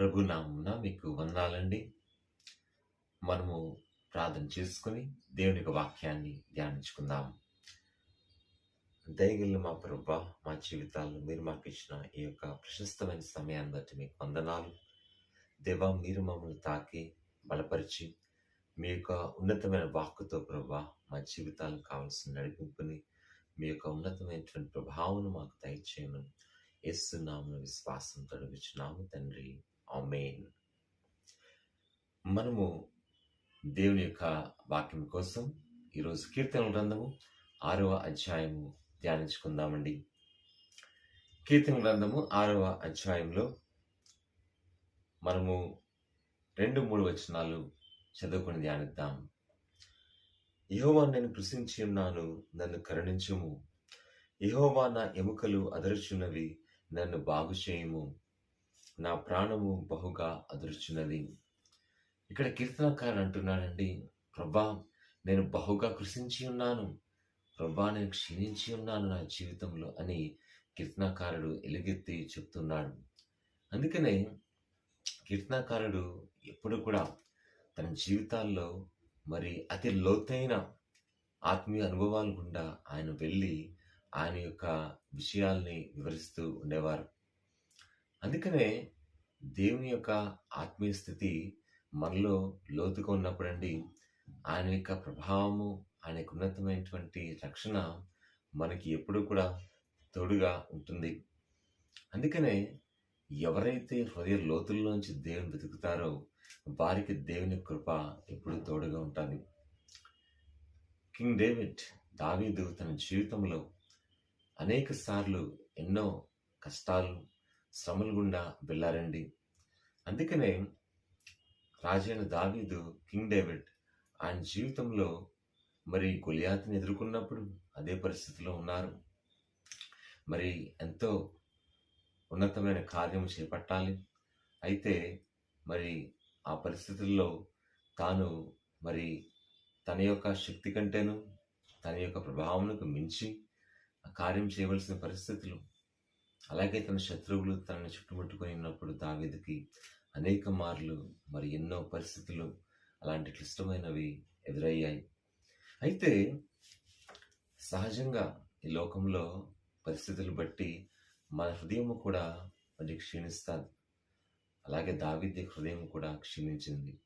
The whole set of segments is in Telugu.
ప్రభు మీకు వందాలండి. మనము ప్రార్థన చేసుకుని దేవుని యొక్క వాక్యాన్ని ధ్యానించుకుందాం. దయగల మా ప్రభా మా జీవితాల్లో మీరు మాకు ఇచ్చిన ఈ యొక్క ప్రశస్తమైన సమయాన్ని బట్టి మీకు వందనాలు. దేవా మీరు మమ్మల్ని తాకి బలపరిచి మీ యొక్క ఉన్నతమైన వాక్కుతో ప్రభా మా జీవితాలకు కావాల్సిన నడిపింపుని మీ యొక్క ఉన్నతమైనటువంటి ప్రభావం మాకు దయచేయమని ఏస్తున్నాము విశ్వాసం తొలగించున్నాము తండ్రి. ఆమెన్. మనము దేవుని యొక్క వాక్యం కోసం ఈరోజు కీర్తన గ్రంథము ఆరవ అధ్యాయము ధ్యానించుకుందామండి. కీర్తన గ్రంథము ఆరవ అధ్యాయంలో మనము రెండు మూడు వచనాలు చదువుకొని ధ్యానిద్దాం. యహోవా నేను కృషించి ఉన్నాను నన్ను కరుణించుము. యహోవా నా ఎముకలు అదరుచున్నవి నన్ను బాగు చేయుము నా ప్రాణము బహుగా అదుర్చున్నది ఇక్కడ కీర్తనకారుడు అంటున్నాడండి ప్రభా నేను బహుగా కృషించి ఉన్నాను. ప్రభా నేను క్షీణించి ఉన్నాను నా జీవితంలో అని కీర్తనకారుడు ఎలుగెత్తి చెప్తున్నాడు. అందుకనే కీర్తనకారుడు ఎప్పుడు కూడా తన జీవితాల్లో మరి అతి లోతైన ఆత్మీయ అనుభవాలు గుండా ఆయన వెళ్ళి ఆయన యొక్క విషయాల్ని వివరిస్తూ ఉండేవారు. అందుకనే దేవుని యొక్క ఆత్మీయ స్థితి మనలో లోతుగా ఉన్నప్పుడండి ఆయన యొక్క ప్రభావము ఆయనకు ఉన్నతమైనటువంటి రక్షణ మనకి ఎప్పుడూ కూడా తోడుగా ఉంటుంది. అందుకనే ఎవరైతే హృదయ లోతుల్లోంచి దేవుని వెతుకుతారో వారికి దేవుని కృప ఎప్పుడు తోడుగా ఉంటుంది. కింగ్ డేవిడ్ దావీదు తన జీవితంలో అనేక సార్లు ఎన్నో కష్టాలు శ్రమల గుండా వెళ్ళారండి. అందుకనే రాజైన దావీదు కింగ్ డేవిడ్ ఆయన జీవితంలో మరి గొలియాతిని ఎదుర్కొన్నప్పుడు అదే పరిస్థితిలో ఉన్నారు. మరి ఎంతో ఉన్నతమైన కార్యం చేపట్టాలి. అయితే మరి ఆ పరిస్థితుల్లో తాను మరి తన యొక్క శక్తి కంటేను తన యొక్క ప్రభావంకు మించి ఆ కార్యం చేయవలసిన పరిస్థితులు అలాగే తన శత్రువులు తనని చుట్టుముట్టుకొని ఉన్నప్పుడు దావీదుకి అనేక మార్లు మరి ఎన్నో పరిస్థితులు అలాంటి క్లిష్టమైనవి ఎదురయ్యాయి. అయితే సహజంగా ఈ లోకంలో పరిస్థితులు బట్టి మన హృదయం కూడా మరి క్షీణిస్తుంది. అలాగే దావిద్య హృదయం కూడా క్షీణించింది.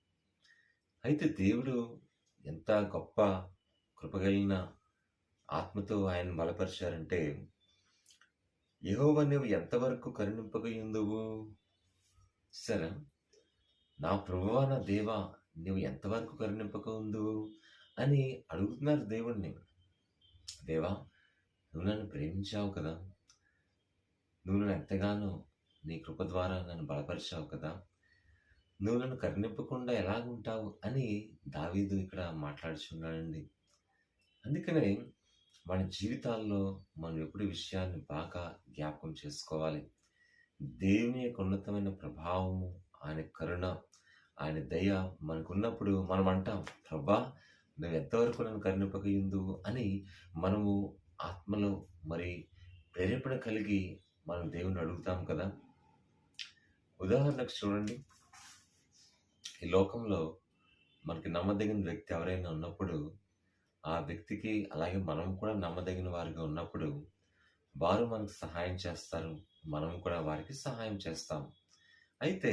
అయితే దేవుడు ఎంత గొప్ప కృపగలిగిన ఆత్మతో ఆయన బలపరిచారంటే యహోవ నువ్వు ఎంతవరకు కరుణింపగయుందువు సరే నా ప్రభువా నా దేవా నువ్వు ఎంతవరకు కరుణింపక ఉందువు అని అడుగుతున్నారు దేవుణ్ణి. దేవా నువ్వు నన్ను ప్రేమించావు కదా. నువ్వు నన్ను ఎంతగానో నీ కృప ద్వారా నన్ను బలపరిచావు కదా. నువ్వు నన్ను కరుణింపకుండా ఎలాగుంటావు అని దావీదు ఇక్కడ మాట్లాడుచున్నాడండి. అందుకనే మన జీవితాల్లో మనం ఎప్పుడు విషయాన్ని బాగా జ్ఞాపకం చేసుకోవాలి. దేవుని యొక్క ఉన్నతమైన ప్రభావము ఆయన కరుణ ఆయన దయ మనకున్నప్పుడు మనం అంటాం ప్రభా నువ్వు ఎంతవరకు నన్ను కరుణింపకయుందు? అని మనము ఆత్మలో మరి ప్రేరేపణ కలిగి మనం దేవుని అడుగుతాం కదా. ఉదాహరణకు చూడండి. ఈ లోకంలో మనకి నమ్మదగిన వ్యక్తి ఎవరైనా ఉన్నప్పుడు ఆ వ్యక్తికి అలాగే మనం కూడా నమ్మదగిన వారిగా ఉన్నప్పుడు వారు మనకు సహాయం చేస్తారు. మనం కూడా వారికి సహాయం చేస్తాం. అయితే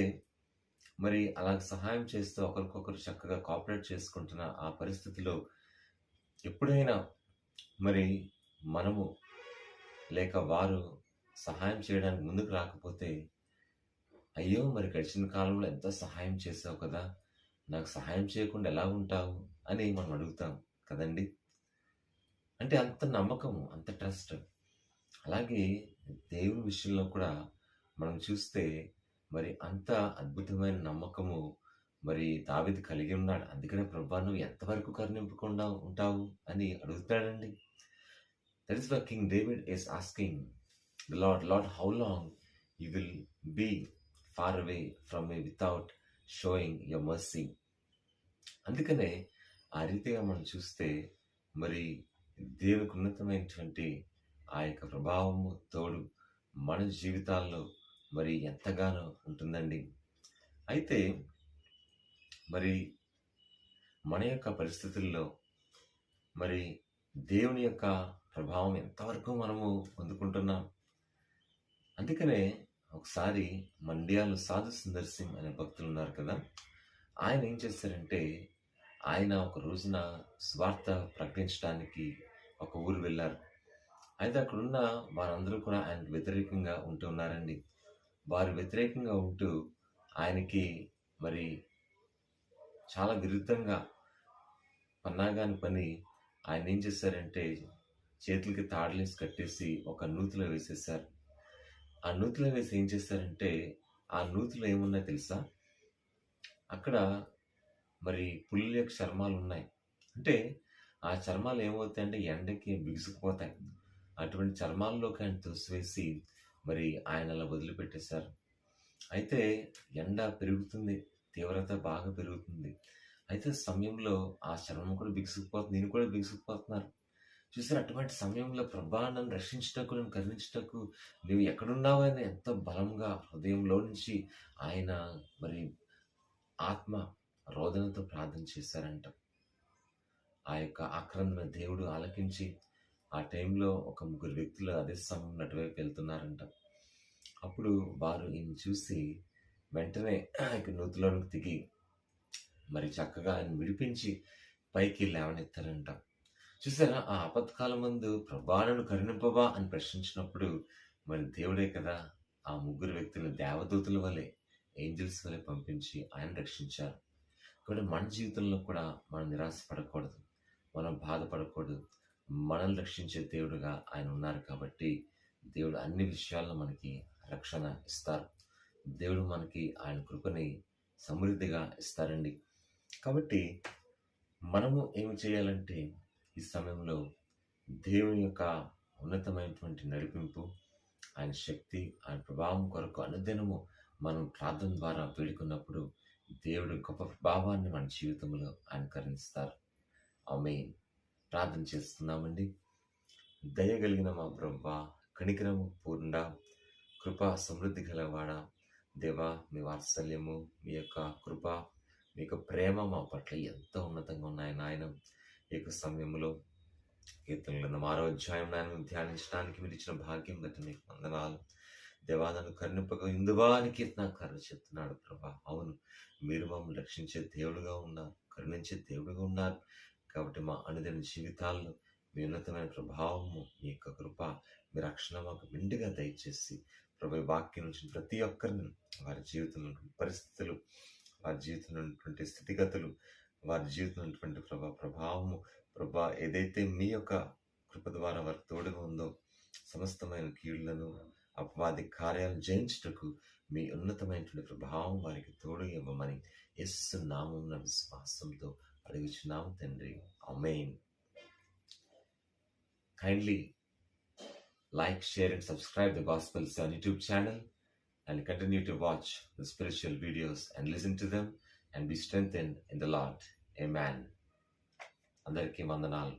మరి అలా సహాయం చేస్తూ ఒకరికొకరు చక్కగా కోఆపరేట్ చేసుకుంటున్న ఆ పరిస్థితిలో ఎప్పుడైనా మరి మనము లేక వారు సహాయం చేయడానికి ముందుకు రాకపోతే అయ్యో మరి గడిచిన కాలంలో ఎంతో సహాయం చేసావు కదా నాకు సహాయం చేయకుండా ఎలా ఉంటావు అని మనం అడుగుతాం. కదండి? అంటే అంత నమ్మకం అంత ట్రస్ట్. అలాగే దేవుని విషయంలో కూడా మనం చూస్తే మరి అంత అద్భుతమైన నమ్మకము మరి దావిది కలిగి ఉన్నాడు. అందుకనే ప్రభా నువ్వు ఎంతవరకు కరుణింపకుండా ఉంటావు అని అడుగుతాడండి that is why king David is asking the lord lord how long you will be far away from me without showing your mercy అందుకనే ఆ రీతిగా మనం చూస్తే మరి దేవునికి ఉన్నతమైనటువంటి ఆ యొక్క ప్రభావము తోడు మన జీవితాల్లో మరి ఎంతగానో ఉంటుందండి. అయితే మరి మన యొక్క పరిస్థితుల్లో మరి దేవుని యొక్క ప్రభావం ఎంతవరకు మనము పొందుకుంటున్నాం? అందుకనే ఒకసారి మండ్యాలు సాధు సుందర్ సింగ్ అనే భక్తులు ఉన్నారు కదా ఆయన ఏం చేస్తారంటే ఆయన ఒక రోజున స్వార్థ ప్రకటించడానికి ఒక ఊరు వెళ్ళారు. అయితే అక్కడున్న వారందరూ కూడా ఆయనకు వ్యతిరేకంగా ఉంటూ ఉన్నారండి. వారు వ్యతిరేకంగా ఉంటూ ఆయనకి మరి చాలా విరుద్ధంగా పన్నాగాని పని ఆయన ఏం చేశారంటే చేతులకి తాడులేసి కట్టేసి ఒక నూతిలో వేసేసారు ఆ నూతిలో వేసి ఏం చేశారంటే ఆ నూతిలో ఏమున్నాయి తెలుసా? అక్కడ మరి పుల్లి యొక్క చర్మాలు ఉన్నాయి. అంటే ఆ చర్మాలు ఏమవుతాయి అంటే ఎండకి బిగుసుకుపోతాయి. అటువంటి చర్మాల్లోకి ఆయన తోసివేసి మరి ఆయన అలా వదిలిపెట్టేశారు. అయితే ఎండ పెరుగుతుంది తీవ్రత బాగా పెరుగుతుంది. అయితే సమయంలో ఆ చర్మం కూడా బిగుసుకుపోతుంది నేను కూడా బిగుసుకుపోతున్నారు. చూసారు అటువంటి సమయంలో ప్రభా నన్ను రక్షించటకు నన్ను కరుణించటకు నువ్వు ఎక్కడున్నావు అని ఎంతో బలంగా హృదయంలో నుంచి ఆయన మరి ఆత్మ రోదనతో ప్రార్థన చేశారంట. ఆ యొక్క ఆక్రమణ దేవుడు ఆలకించి ఆ టైంలో ఒక ముగ్గురు వ్యక్తులు అదే సమయం అటువైపు వెళ్తున్నారంట. అప్పుడు వారు ఈయన చూసి వెంటనే ఇక నూతిలోనికి దిగి మరి చక్కగా ఆయన విడిపించి పైకి లేవనెత్తారంట. చూసారా ఆ ఆపత్కాలం ముందు ప్రభాలను కరుణింపవా అని ప్రశ్నించినప్పుడు మరి దేవుడే కదా ఆ ముగ్గురు వ్యక్తులను దేవదూతుల వలె ఏంజల్స్ వలె పంపించి ఆయన రక్షించారు. కాబట్టి మన జీవితంలో కూడా మనం నిరాశపడకూడదు. మనం బాధపడకూడదు. మనల్ని రక్షించే దేవుడుగా ఆయన ఉన్నారు కాబట్టి దేవుడు అన్ని విషయాల్లో మనకి రక్షణ ఇస్తారు. దేవుడు మనకి ఆయన కృపని సమృద్ధిగా ఇస్తారండి కాబట్టి మనము ఏమి చేయాలంటే ఈ సమయంలో దేవుని యొక్క ఉన్నతమైనటువంటి నడిపింపు ఆయన శక్తి ఆయన ప్రభావం కొరకు అనుదినము మనం ప్రార్థన ద్వారా వేడుకున్నప్పుడు దేవుడు గొప్ప ప్రభావాన్ని మన జీవితంలో ఆయన కరుణిస్తారు ఆమె ప్రార్థన చేస్తున్నామండి. దయగలిగిన మా బ్రహ్మ కణికరము పూర్ణ కృప సమృద్ధి గలవాడ. దేవా మీ వాత్సల్యము మీ యొక్క కృప మీ యొక్క ప్రేమ మా పట్ల ఎంతో ఉన్నతంగా ఉన్నాయి నాయన. ఈ యొక్క సమయంలో కీర్తనలు ఆరో అధ్యాయం నాయన ధ్యానించడానికి మీరు ఇచ్చిన భాగ్యం బట్టి మీకు వందనాలు. దేవా నన్ను కన్నుపక ఇందువా అని కీర్తనాకారుడు చెప్తున్నాడు ప్రభా. అవును మీరు మమ్మల్ని రక్షించే దేవుడుగా ఉన్నారు కరుణించే దేవుడుగా ఉన్నారు. కాబట్టి మా అనుదిన జీవితాల్లో మీ ఉన్నతమైన ప్రభావము మీ యొక్క కృప మీ రక్షణ మాకు మెండుగా దయచేసి ప్రభు వాక్యం నుంచి ప్రతి ఒక్కరిని వారి జీవితంలో పరిస్థితులు వారి జీవితంలో ఉన్నటువంటి స్థితిగతులు వారి జీవితంలో ఉన్నటువంటి ప్రభా ప్రభావము ప్రభా ఏదైతే మీ యొక్క కృప ద్వారా వారికి తోడుగా ఉందో సమస్తమైన కీళ్ళను అపవాది కార్యాలు జయించుటకు మీ ఉన్నతమైనటువంటి ప్రభావం వారికి తోడు ఇవ్వమని ఎస్సు నామమున విశ్వాసంతో అడుగుచున్నాము తండ్రి amen kindly like share and subscribe the gospels on YouTube channel and continue to watch the spiritual videos and listen to them and be strong in the lord amen అందరికీ వందనాలు